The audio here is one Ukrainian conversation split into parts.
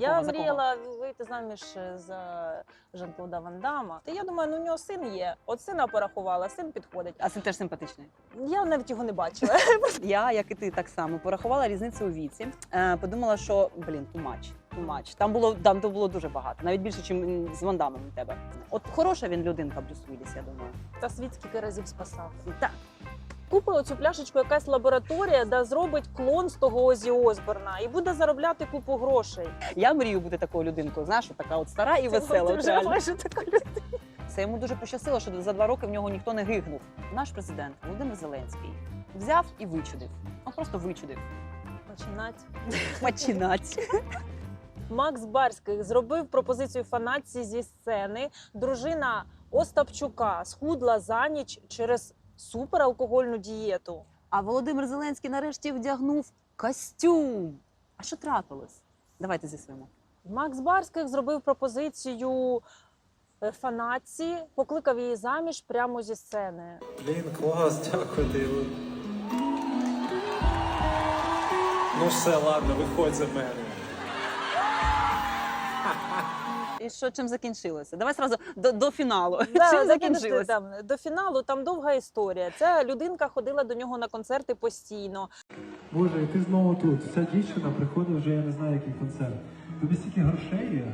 Я мріяла вийти заміж е, за Жан-Клода Ван Дамма. Та я думаю, ну у нього син є. От сина порахувала, син підходить. А син теж симпатичний. Я навіть його не бачила. Я, як і ти, так само порахувала різницю у віці. Е, подумала, що блін, too much. Там було там то було дуже багато, навіть більше, ніж з Вандамом у тебе. От хороша він людинка, Брюс Вілліс, я думаю. Та світ скільки разів спасав. Так. Купила цю пляшечку якась лабораторія, де зробить клон з того Озі Осборна і буде заробляти купу грошей. Я мрію бути такою людинкою. Знаєш, така от стара і весела. Ти от вже реально. майже така людина. Це йому дуже пощастило, що за два роки в нього ніхто не гигнув. Наш президент Володимир Зеленський взяв і вичудив. Ну просто вичудив. Починать. Починать. Макс Барських зробив пропозицію фанатці зі сцени. Дружина Остапчука схудла за ніч через супералкогольну дієту. А Володимир Зеленський нарешті вдягнув костюм. А що трапилось? Давайте з'ясуємо. Макс Барських зробив пропозицію е, фанатці, покликав її заміж прямо зі сцени. Блін, клас, дякую, Диво. Ну все, ладно, виходь за мене. І що чим закінчилося? Давай сразу до, до фіналу. Да, чим закінчилося? там до фіналу. Там довга історія. Ця людинка ходила до нього на концерти постійно. Боже, і ти знову тут. Ця дівчина приходить вже я не знаю, який концерт. Тобі стільки грошей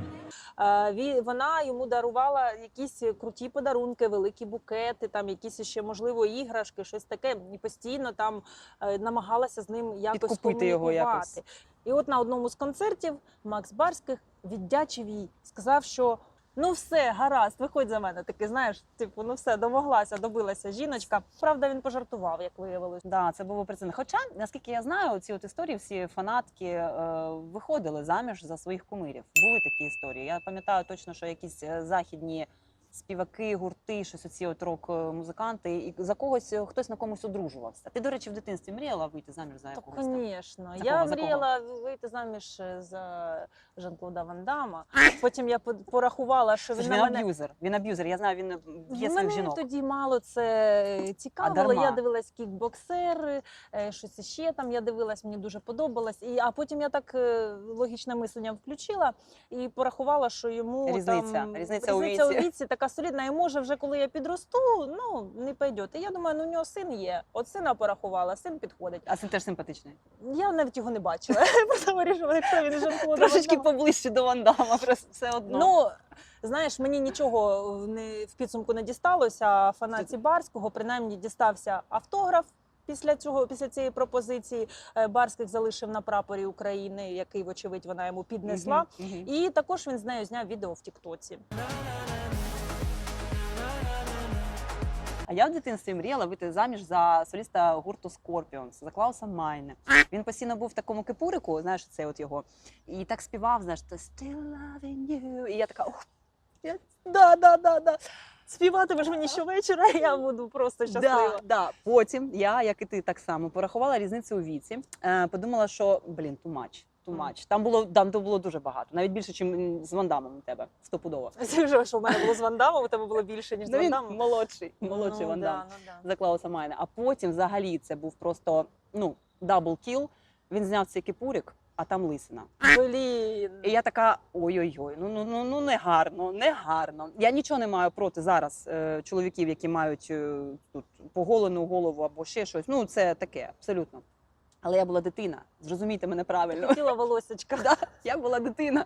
є. Вона йому дарувала якісь круті подарунки, великі букети, там якісь ще можливо іграшки, щось таке. І постійно там е, намагалася з ним якось Підкупити його якось. І от на одному з концертів Макс Барських віддячив їй, сказав, що. Ну, все, гаразд, виходь за мене. Такий, знаєш, типу, ну все, домоглася, добилася жіночка. Правда, він пожартував, як виявилось. Да, це було причина. Хоча, наскільки я знаю, ці от історії всі фанатки е, виходили заміж за своїх кумирів. Були такі історії. Я пам'ятаю точно, що якісь е, західні співаки, гурти, щось оці от рок-музиканти, і за когось е, хтось на комусь одружувався. Ти, до речі, в дитинстві мріяла вийти заміж за якогось? там? звісно. За Я кого, за кого? мріяла вийти заміж е, за Жан-Клода Ван Дамма. Потім я по- порахувала, що Це він ж на мене. аб'юзер. Він аб'юзер. Я знаю, він б'є своїх Мене жінок. тоді мало це цікавило. дарма? Я дивилась кікбоксер, е, щось ще там. Я дивилась, мені дуже подобалось. І а потім я так е, логічне мислення включила і порахувала, що йому Різниця. там Різниця у віці. у віці така солідна. І може, вже коли я підросту, ну не пойде. І я думаю, ну у нього син є. От сина порахувала, син підходить. А син теж симпатичний. Я навіть його не бачила. Просто вирішила, якщо він Жан-Клод Трошечки поближче до Вандама, просто все одно. Ну, знаєш, мені нічого не, в підсумку не дісталося. Фанаті Барського принаймні дістався автограф. Після цього, після цієї пропозиції е, Барських залишив на прапорі України, який, вочевидь, вона йому піднесла. Мгм, мгм. І також він з нею зняв відео в Тіктоці. А я в дитинстві мріяла вийти заміж за соліста гурту Scorpions, за Клауса Майне. Він постійно був в такому кипурику, знаєш, це от його. І так співав, знаєш, Still loving you. І я така, ох, Да, да, да, да. Співатимеш мені щовечора, я буду просто щаслива. да, да. Потім я, як і ти, так само порахувала різницю у віці. Е, подумала, що блін, too Too Там було там то було дуже багато, навіть більше, ніж з Вандамом у тебе, стопудово. Це вже що в мене було з Вандамом, у тебе було більше, ніж з Ну, Вандамом. молодший, молодший ну, Вандам. Да, ну, да. за Клауса Майна. А потім взагалі це був просто ну дабл кіл. Він зняв цей кипурик, а там лисина. Блін. І я така: ой-ой-ой, ну ну ну ну не гарно, не гарно. Я нічого не маю проти зараз е, чоловіків, які мають е, тут поголену голову або ще щось. Ну це таке, абсолютно. Але я була дитина, зрозумійте мене правильно. Хотіла волосечка. Да, я була дитина.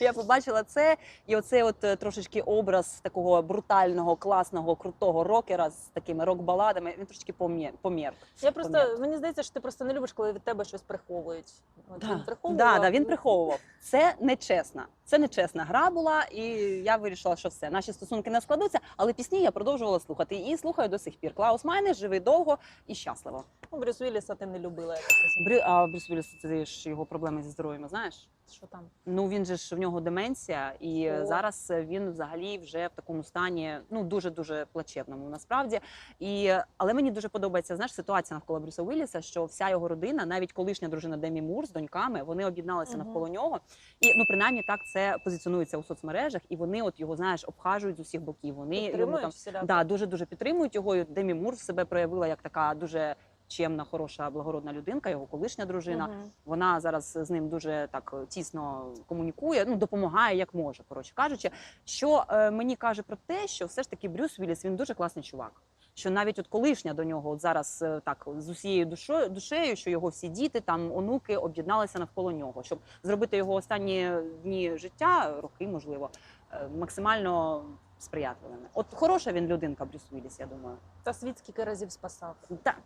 Я побачила це, і оце от е, трошечки образ такого брутального, класного, крутого рокера з такими рок-баладами. Він трошечки помір. помір. Я просто помір. мені здається, що ти просто не любиш, коли від тебе щось приховують. От Да, він приховував. да, да, він приховував. Це нечесна. Це нечесна гра була, і я вирішила, що все. Наші стосунки не складуться, але пісні я продовжувала слухати і слухаю до сих пір. Клаус Майне живий довго і щасливо. Ну, Брюс Вілліса ти не любила. Я так. Брю, а Брюс Вілліс, це ж його проблеми зі здоров'ям, знаєш? Що там? Ну він же ж в нього деменція, і О. зараз він взагалі вже в такому стані, ну дуже дуже плачевному насправді. І але мені дуже подобається знаєш ситуація навколо Брюса Уілліса, що вся його родина, навіть колишня дружина Демі Мур з доньками, вони об'єдналися Мгм. навколо нього. І ну принаймні так це позиціонується у соцмережах, і вони от його знаєш обхажують з усіх боків. Вони йому там да дуже дуже підтримують його. І Демі Мур себе проявила як така дуже чемна, хороша, благородна людинка, його колишня дружина. Мгм. Вона зараз з ним дуже так е, тісно комунікує, ну допомагає як може, коротше кажучи. Що е, мені каже про те, що все ж таки Брюс Вілліс він дуже класний чувак. Що навіть от колишня до нього, от зараз е, так з усією душою, душею, що його всі діти, там онуки об'єдналися навколо нього, щоб зробити його останні дні життя, роки можливо, е, максимально сприятливими. От хороша він людинка, Брюс Вілліс, я думаю. Та світ скільки разів спасав. Так.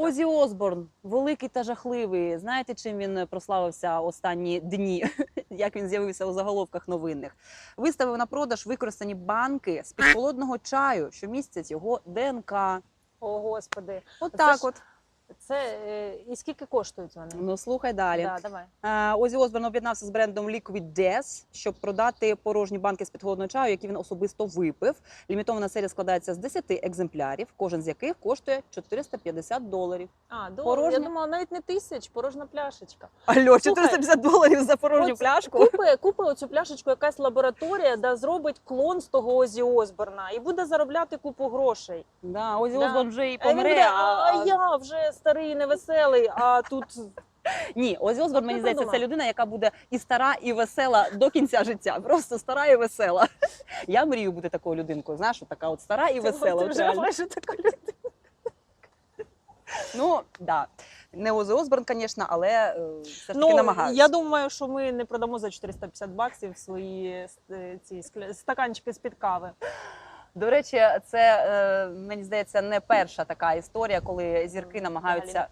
Озі Осборн, великий та жахливий. Знаєте, чим він прославився останні дні? Як він з'явився у заголовках новинних? Виставив на продаж використані банки з під холодного чаю, що містять його ДНК. О, господи. От Це так от. Це е, і скільки коштують вони? Ну слухай далі. Да, давай. Озі Осборн об'єднався з брендом Liquid Death, щоб продати порожні банки з підхолодного чаю, які він особисто випив. Лімітована серія складається з 10 екземплярів, кожен з яких коштує 450 доларів. А, до, Порожня? я думала, навіть не тисяч, порожна пляшечка. Алло, 450 доларів за порожню От пляшку. Купи, купи оцю пляшечку якась лабораторія, де зробить клон з того Озі Осборна і буде заробляти купу грошей. Да, Озі Да. Осборн вже і А помре. буде, а, а я вже старий, і невеселий, а тут Ні, Озі Осборн, мені здається, це людина, яка буде і стара, і весела до кінця життя. Просто стара і весела. Я мрію бути такою людинкою. Знаєш, така от стара і весела. Ти вже майже така людина. Ну, да. Не Озі Осборн, звісно, але е, все ж таки Ну, намагаюся. я думаю, що ми не продамо за 450 баксів свої е, ці стаканчики з-під кави. До речі, це е, мені здається не перша така історія, коли зірки намагаються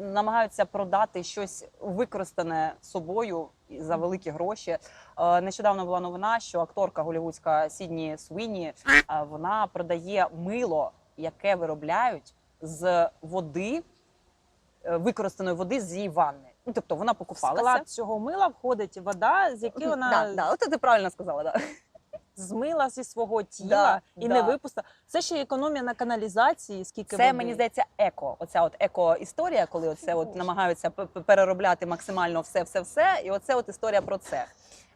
намагаються продати щось використане собою за великі гроші. Е, Нещодавно була новина, що акторка голівудська Сідні Суіні е, вона продає мило, яке виробляють з води, використаної води з її ванни. Ну тобто вона В склад цього мила входить вода, з якої вона Да, да, от ти правильно сказала. Да. Змила зі свого тіла Да, і да. не випустила. Це ще економія на каналізації, скільки Це води. мені здається еко. Оця от еко історія, коли оце от намагаються переробляти максимально все, все, все. І оце от історія про це.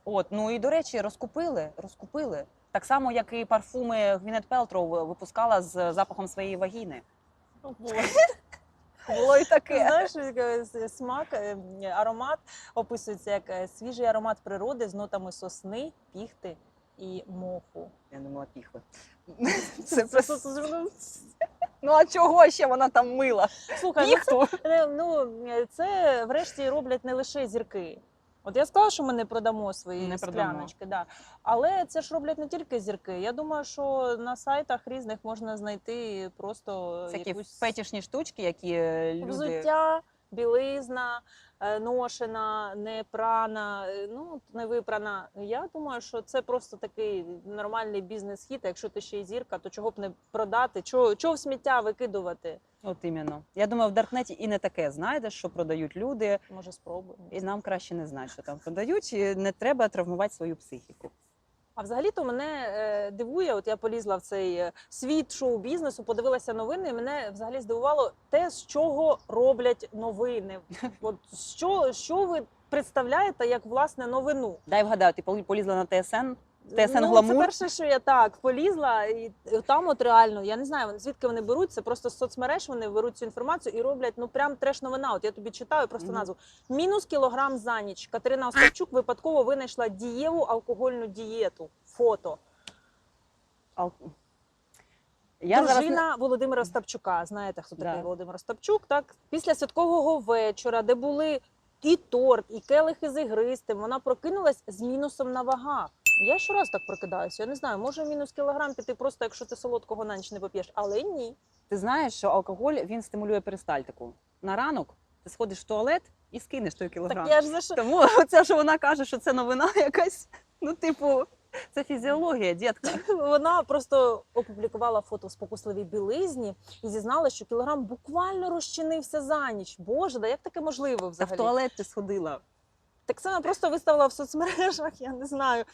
От ну і до речі, розкупили, розкупили. Так само, як і парфуми Гвінет Пелтроу випускала з запахом своєї вагіни. О, Боже. Було і таке. знаєш, е, смак, е, аромат описується як е, свіжий аромат природи з нотами сосни, піхти і моху. Я не мила піхви. Це, Це, це, це, це- ну а чого ще вона там мила? Слухай, ну Піхту. Е, Ну, е, це врешті роблять не лише зірки. От я сказала, що ми не продамо свої Не продамо. да. але це ж роблять не тільки зірки. Я думаю, що на сайтах різних можна знайти просто Всякі якусь фетішні штучки, які е, люди. взуття, білизна, е, ношена, не прана, е, ну не випрана. Я думаю, що це просто такий нормальний бізнес-хід. Якщо ти ще й зірка, то чого б не продати? Чого, чого в сміття викидувати? От іменно. Я думаю, в Даркнеті і не таке знайдеш, що продають люди. Може, спробуємо. І нам краще не знати, що там продають, і не треба травмувати свою психіку. А взагалі-то мене е, дивує, от я полізла в цей е, світ шоу-бізнесу, подивилася новини. і Мене взагалі здивувало те, з чого роблять новини. От що, що ви представляєте як власне новину? Дай вгадати, полі- полізла на ТСН? ТСН ну, «Гламур»? Це перше, що я так полізла, і там от реально, я не знаю, звідки вони беруть. Це просто з соцмереж вони беруть цю інформацію і роблять ну прям треш новина. От я тобі читаю просто назву. Мінус кілограм за ніч. Катерина Остапчук випадково винайшла дієву алкогольну дієту. Фото. Ал- Я Дружина не... Володимира Остапчука. Знаєте, хто такий Да. Володимир Остапчук? Так після святкового вечора, де були і торт, і келихи з ігристим, вона прокинулась з мінусом на вагах. Я щораз так прокидаюся. Я не знаю, може мінус кілограм піти просто, якщо ти солодкого на ніч не поп'єш, але ні. Ти знаєш, що алкоголь він стимулює перистальтику. На ранок ти сходиш в туалет і скинеш той кілограм. Так я ж за що Тому це, що вона каже, що це новина якась, ну, типу, це фізіологія, дітка. вона просто опублікувала фото в спокусливій білизні і зізналася, що кілограм буквально розчинився за ніч. Боже, да як таке можливо Та в туалет ти сходила. Так само просто виставила в соцмережах, я не знаю.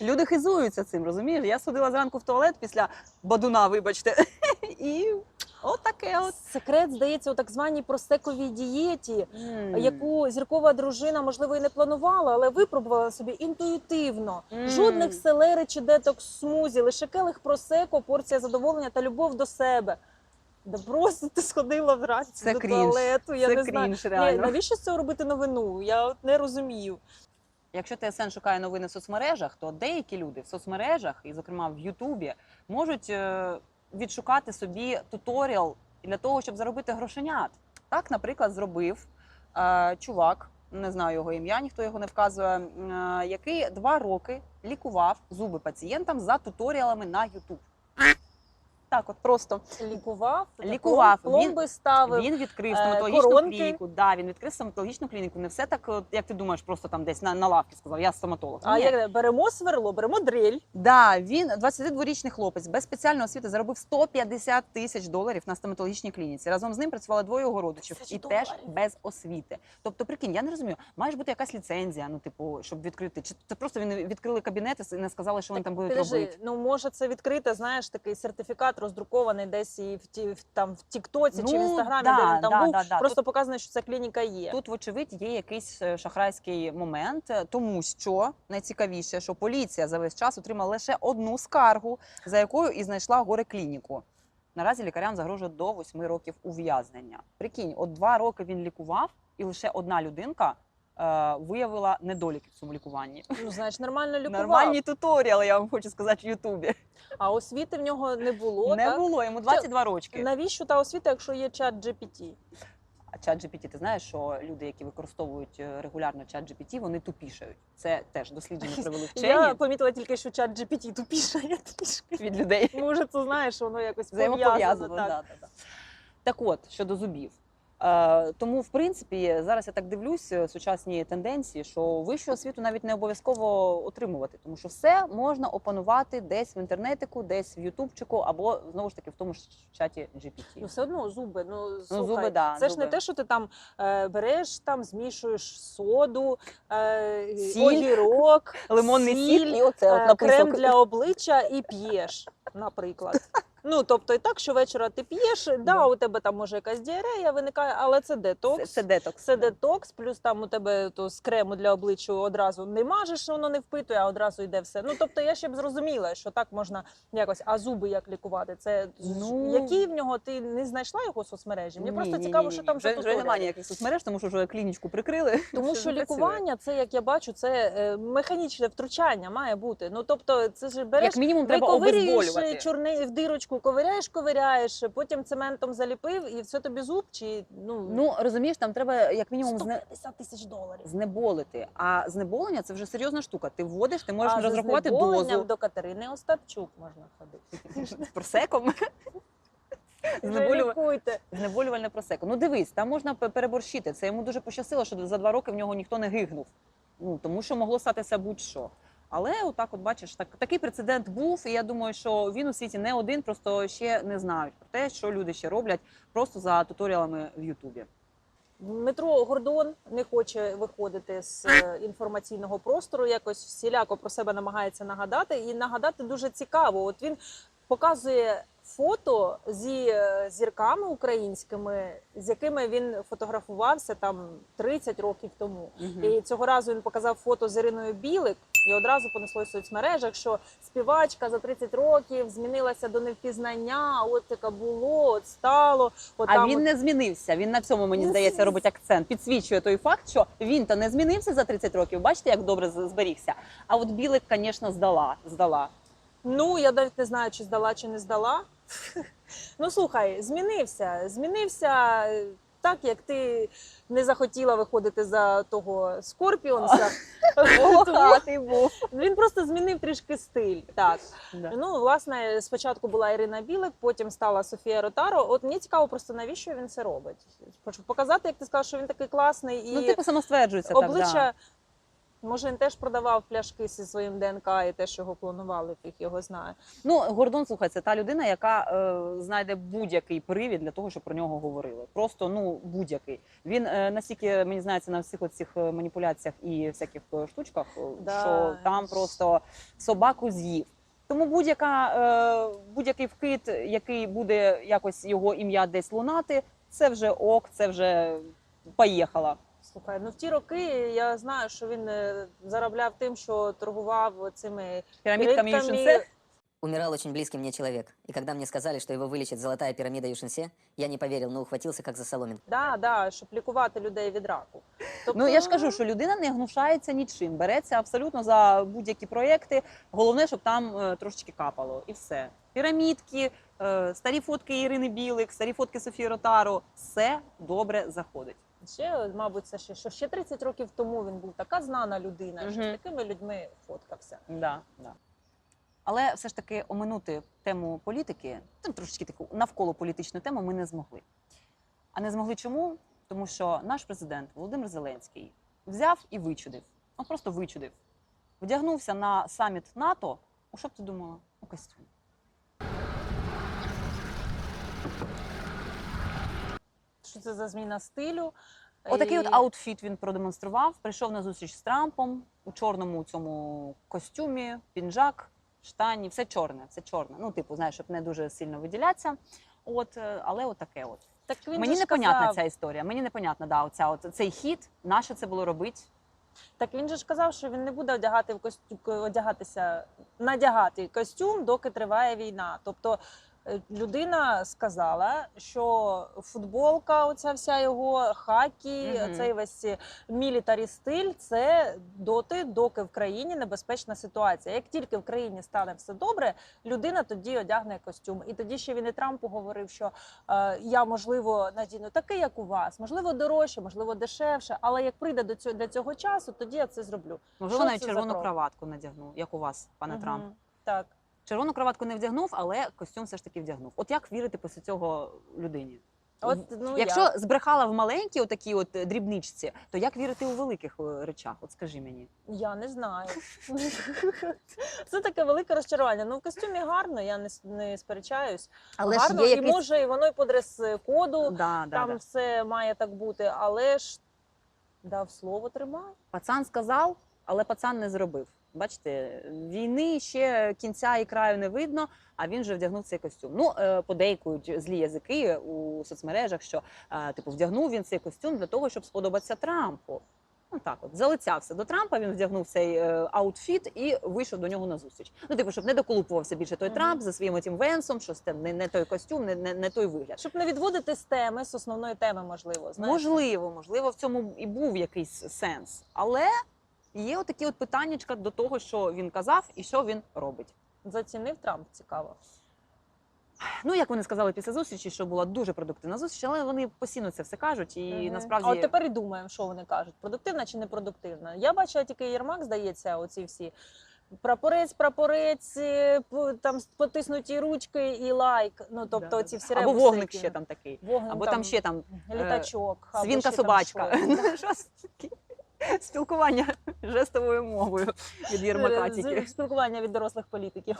Люди хизуються цим, розумієш? Я сходила зранку в туалет після бадуна, вибачте, і отаке от. Секрет здається у так званій просековій дієті, М. яку зіркова дружина, можливо, і не планувала, але випробувала собі інтуїтивно. Мм. Жодних селери чи детокс смузі, лише келих просеко, порція задоволення та любов до себе. Да просто ти сходила вранці Це до крінж. туалету. Я Це не знаю. крінж, Ні, навіщо з цього робити новину? Я от не розумію. Якщо ТСН шукає новини в соцмережах, то деякі люди в соцмережах, і зокрема в Ютубі, можуть е, відшукати собі туторіал для того, щоб заробити грошенят. Так, наприклад, зробив е, чувак, не знаю його ім'я, ніхто його не вказує, е, який два роки лікував зуби пацієнтам за туторіалами на Ютуб. Так, от просто Лікував, Лікував. плом- пломби ставив. він відкрив е, стоматологічну коронки. клініку. Да, він відкрив стоматологічну клініку. Не все так, як ти думаєш, просто там десь на, на лавці сказав. Я стоматолог. А Ні. як беремо сверло, беремо дрель. Да, він 22-річний хлопець без спеціальної освіти заробив 150 тисяч доларів на стоматологічній клініці. Разом з ним працювали двоє його родичів і теж без освіти. Тобто, прикинь, я не розумію, має ж бути якась ліцензія, ну типу, щоб відкрити. Чи це просто він відкрили кабінет і не сказали, що вони там будуть робити? ну може це відкрите, знаєш, такий сертифікат роздрукований десь і в ті в там в Тіктоці чи в Ну, інстаграмі, да, де він там да, був. да, да. Просто показано, що ця клініка є. Тут, вочевидь, є якийсь е, шахрайський момент, тому що найцікавіше, що поліція за весь час отримала лише одну скаргу, за якою і знайшла горе клініку. Наразі лікарям загрожує до 8 років ув'язнення. Прикинь, от два роки він лікував, і лише одна людинка е, виявила недоліки в цьому лікуванні. Ну знаєш, нормально лікував. Нормальні туторіали, я вам хочу сказати в Ютубі. А освіти в нього не було. Не так? було йому 22 рочки. Навіщо та освіта, якщо є чат GPT? А чат GPT, ти знаєш, що люди, які використовують е, регулярно чат GPT, вони тупішають. Це теж дослідження привели вчені Я помітила тільки, що чат GPT тупішає трішки. від людей. Може, це знаєш, воно якось пов'язано. Да, Так. да, да. Так от, щодо зубів. Е, тому, в принципі, зараз я так дивлюсь е, сучасні тенденції, що вищу освіту навіть не обов'язково отримувати, тому що все можна опанувати десь в інтернетику, десь в Ютубчику, або знову ж таки в тому ж чаті Ну, все одно зуби. Ну, слухай, зуби, да, це ж не те, що ти там е, береш, там змішуєш соду, е, Сіль, огірок, Лимонний сік сіль, і оце е, от написано. крем для обличчя і п'єш, наприклад. Ну, тобто, і так, що вечора ти п'єш, да, Да. у тебе там може якась діарея виникає, але це детокс. Це, це детокс. Це детокс, плюс там у тебе то з крему для обличчя одразу не мажеш, воно не впитує, а одразу йде все. Ну тобто я ще б зрозуміла, що так можна якось. А зуби як лікувати? Це Ну, які в нього ти не знайшла його соцмережі? Мені Ні, просто ні, цікаво, ні, що ні. там вже, вже немає ніяких соцмереж, тому що вже клінічку прикрили. Тому що лікування, це як я бачу, це е, механічне втручання має бути. Ну тобто, це ж береш. Як мінімум треба обезболювати. чорний в дирочку, ковиряєш, ковиряєш, потім цементом заліпив, і все тобі зуб чи ну, Ну розумієш, там треба як мінімум зне... 150 тисяч доларів. знеболити. А знеболення це вже серйозна штука. Ти вводиш, ти можеш а за розрахувати знеболенням дозу до Катерини Остапчук можна ходити. з просеком. Не Знеболюва- лікуйте. Знеболювальне просеко. Ну дивись, там можна пе- переборщити. Це йому дуже пощастило, що за два роки в нього ніхто не гигнув. Ну тому що могло статися будь-що. Але отак, от бачиш, так такий прецедент був, і я думаю, що він у світі не один, просто ще не знають про те, що люди ще роблять просто за туторіалами в Ютубі. Дмитро Гордон не хоче виходити з е, інформаційного простору, якось всіляко про себе намагається нагадати. І нагадати дуже цікаво. От він показує фото зі е, зірками українськими, з якими він фотографувався там 30 років тому. І цього разу він показав фото з Іриною Білик, і одразу понеслось в соцмережах, що співачка за 30 років змінилася до невпізнання. От таке було, от стало. От А там він от- не змінився. Він на цьому мені здається робить акцент. Підсвічує той факт, що він то не змінився за 30 років. Бачите, як добре зберігся. А от білик, звісно, здала. здала. Ну, я навіть не знаю, чи здала, чи не здала. Ну, слухай, змінився. Змінився е, так, як ти не захотіла виходити за того Скорпіонса. Волохатий був. Він просто змінив трішки стиль. Так. Ну, власне, спочатку була Ірина Білик, потім стала Софія Ротаро. От мені цікаво просто навіщо він це робить. Щоб показати, як ти сказав, що він такий класний і Ну, типу, самостверджується так. обличчя. Да. Може, він теж продавав пляшки зі своїм ДНК і те, що його клонували, фіг його знає. Ну, Гордон, слухай, це та людина, яка е, знайде будь-який привід для того, щоб про нього говорили. Просто ну будь-який. Він е, настільки мені знається на всіх оцих е, маніпуляціях і всяких е, штучках, е, Да. що там просто собаку з'їв. Тому будь-яка е, будь-який вкид, який буде якось його ім'я десь лунати, це вже ок, це вже поїхала. Слухай, ну в ті роки я знаю, що він е, заробляв тим, що торгував цими Пірамідками. Юшенсе. Умирал очень близкий мне человек, и когда мне сказали, что его вылечит золотая пирамида Юшинсе, я не поверил, но ухватился как за соломинку. Да, да, щоб лікувати людей від раку. Тобто, Ну я ж кажу, що людина не гнушається нічим, береться абсолютно за будь-які проєкти. Головне, щоб там е, трошечки капало, і все. Пірамідки, е, старі фотки Ірини Білик, старі фотки Софії Ротару, все добре заходить. Ще, мабуть, це ще що ще 30 років тому він був така знана людина, що з Мгм. такими людьми фоткався. Да, да. Але все ж таки оминути тему політики, ну, трошечки таку навколо політичну тему ми не змогли. А не змогли чому? Тому що наш президент Володимир Зеленський взяв і вичудив. Ну просто вичудив. Вдягнувся на саміт НАТО. У що б ти думала? У костюм. Що це за зміна стилю? Отакий от аутфіт він продемонстрував. Прийшов на зустріч з Трампом у чорному цьому костюмі, пінжак, штані, все чорне, все чорне. Ну, типу, знаєш, щоб не дуже сильно виділятися. От, е, але от от. Так він Мені непонятна казав, ця історія. Мені непонятна, да, оця от цей хід. Наше це було робити? Так він же ж казав, що він не буде одягати в костюм, одягатися, надягати костюм, доки триває війна. Тобто людина сказала, що футболка, оця вся його хакі, Мгм. цей весь мілітарі стиль це доти, доки в країні небезпечна ситуація. Як тільки в країні стане все добре, людина тоді одягне костюм. І тоді ще він і Трампу говорив, що е, я можливо надіну такий, як у вас, можливо, дорожче, можливо, дешевше. Але як прийде до цього для цього часу, тоді я це зроблю. Можливо, навіть червону крок? краватку надягнув, як у вас, пане Мгм. Трамп. Так. Червону краватку не вдягнув, але костюм все ж таки вдягнув. От як вірити після цього людині? От, ну, Якщо я. збрехала в маленькій отакій от е, дрібничці, то як вірити у великих е, речах? От скажи мені. я не знаю. Це таке велике розчарування. Ну, в костюмі гарно, я не, не сперечаюсь. Але гарно, ж є і якийсь... може, і воно і по дрес-коду, Да, да, там да. все має так бути, але ж дав слово тримав. Пацан сказав, але пацан не зробив. Бачите, війни ще кінця і краю не видно, а він вже вдягнув цей костюм. Ну, е, подейкують злі язики у соцмережах, що е, типу вдягнув він цей костюм для того, щоб сподобатися Трампу. Ну так, от залицявся до Трампа, він вдягнув цей е, аутфіт і вийшов до нього на зустріч. Ну, типу, щоб не доколупувався більше той Мгм. Трамп за своїм тим венсом, що це не, не той костюм, не, не, не той вигляд. Щоб не відводити з теми, з основної теми, можливо. Знаєш? Можливо, можливо, в цьому і був якийсь сенс. Але є отакі от питаннячка до того, що він казав і що він робить. Зацінив Трамп, цікаво. Ну, як вони сказали після зустрічі, що була дуже продуктивна зустріч, але вони постійно це все кажуть. І Мгм. насправді А от тепер і думаємо, що вони кажуть: продуктивна чи непродуктивна. Я бачила тільки Єрмак, здається, оці всі. Прапорець, прапорець, е, там потиснуті ручки і лайк. Ну тобто, Да, ці всі або вогник ще там такий, Вогник або там ще там літачок, або ще свінка там собачка. Щось таке. Спілкування жестовою мовою від Єрмака тільки. Спілкування від дорослих політиків.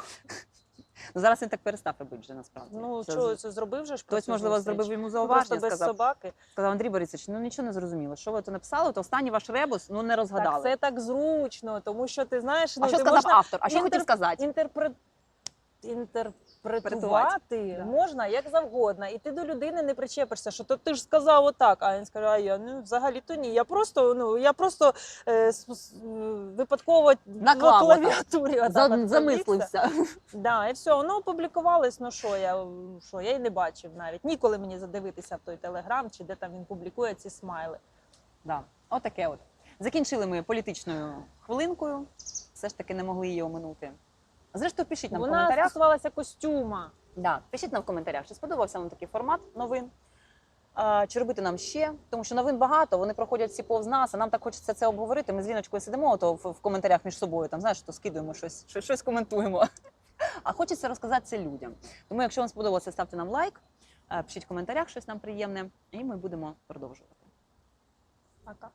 Ну, зараз він так перестав робити вже насправді. Ну Це що з- це зробив же ж Хтось, можливо, зустріч? зробив йому Ну, зауваження, без сказав, собаки. сказав Андрій Борисович, ну нічого не зрозуміло. Що ви то написали, то останній ваш ребус ну не розгадали. Так, це так зручно, тому що ти знаєш, А ну, що ти сказав можна автор? А що інтер- хотів сказати? інтерпрет... інтерпретувати Да. можна як завгодно, і ти до людини не причепишся, що то ти ж сказав отак, а він скаже, а я ну взагалі то ні. Я просто ну я просто е, с- с- випадково на клавіатурі За- замислився. Да, і все, воно опублікувалось. Ну що я що я й не бачив навіть. Ніколи мені задивитися в той телеграм, чи де там він публікує ці смайли. Да. Отаке от. Закінчили ми політичною хвилинкою. Все ж таки не могли її оминути. Зрештою, пишіть нам в Вона коментарях. стосувалася костюма. Да, пишіть нам в коментарях, чи сподобався вам такий формат новин. А, чи робити нам ще, тому що новин багато, вони проходять всі повз нас, а нам так хочеться це обговорити. Ми з Ліночкою сидимо то в, в коментарях між собою, там знаєш, то скидуємо щось, щось, щось коментуємо. А хочеться розказати це людям. Тому, якщо вам сподобалося, ставте нам лайк, пишіть в коментарях щось нам приємне, і ми будемо продовжувати. Пока.